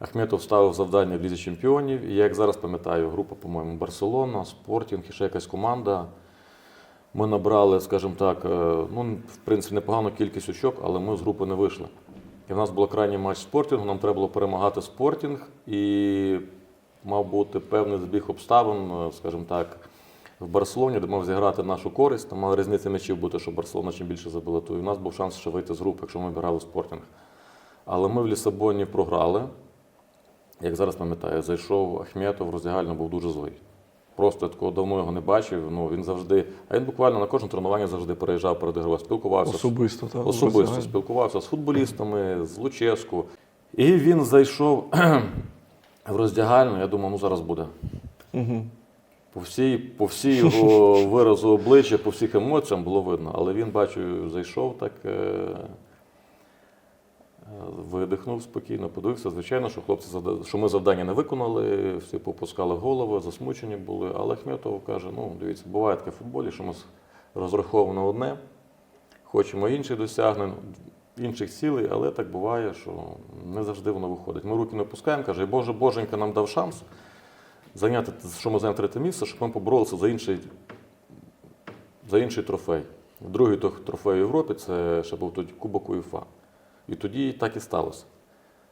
Ахметов ставив завдання в Лізі Чемпіонів. І я, як зараз пам'ятаю, група, по-моєму, Барселона, Спортінг і ще якась команда. Ми набрали, скажімо так, е, ну, в принципі, непогану кількість очок, але ми з групи не вийшли. І в нас був крайній матч спортінгу, нам треба було перемагати спортінг, і мав бути певний збіг обставин, е, скажімо так, в Барселоні, де мав зіграти нашу користь. Там мала різниця м'ячів бути, що Барселона чим більше забила, то і в нас був шанс ще вийти з групи, якщо ми грали спортінг. Але ми в Лісабоні програли. Як зараз пам'ятаю, зайшов Ахметов, роздягально був дуже злий. Просто я такого давно його не бачив. Ну, він завжди, а він буквально на кожне тренування завжди переїжджав перед ігрою, спілкувався. Особисто, так? Особисто спілкувався з футболістами, з Луческу. І він зайшов в роздягальну, я думав, ну зараз буде. Мгм. По всій, по всій його виразу обличчя, по всіх емоціям було видно. Але він, бачу, зайшов так, е, видихнув спокійно, подивився. Звичайно, що хлопці що ми завдання не виконали, всі попускали голови, засмучені були. Але Ахметов каже: ну, дивіться, буває таке в футболі, що ми розраховано одне, хочемо інших досягнень, інших цілей, але так буває, що не завжди воно виходить. Ми руки не опускаємо, каже, Боже, Боженька нам дав шанс зайняти, що ми зайняємо третє місце, щоб ми поборолися за інший, за інший трофей. Другий трофей у Європі це ще був тоді Кубок УЄФА. І тоді так і сталося.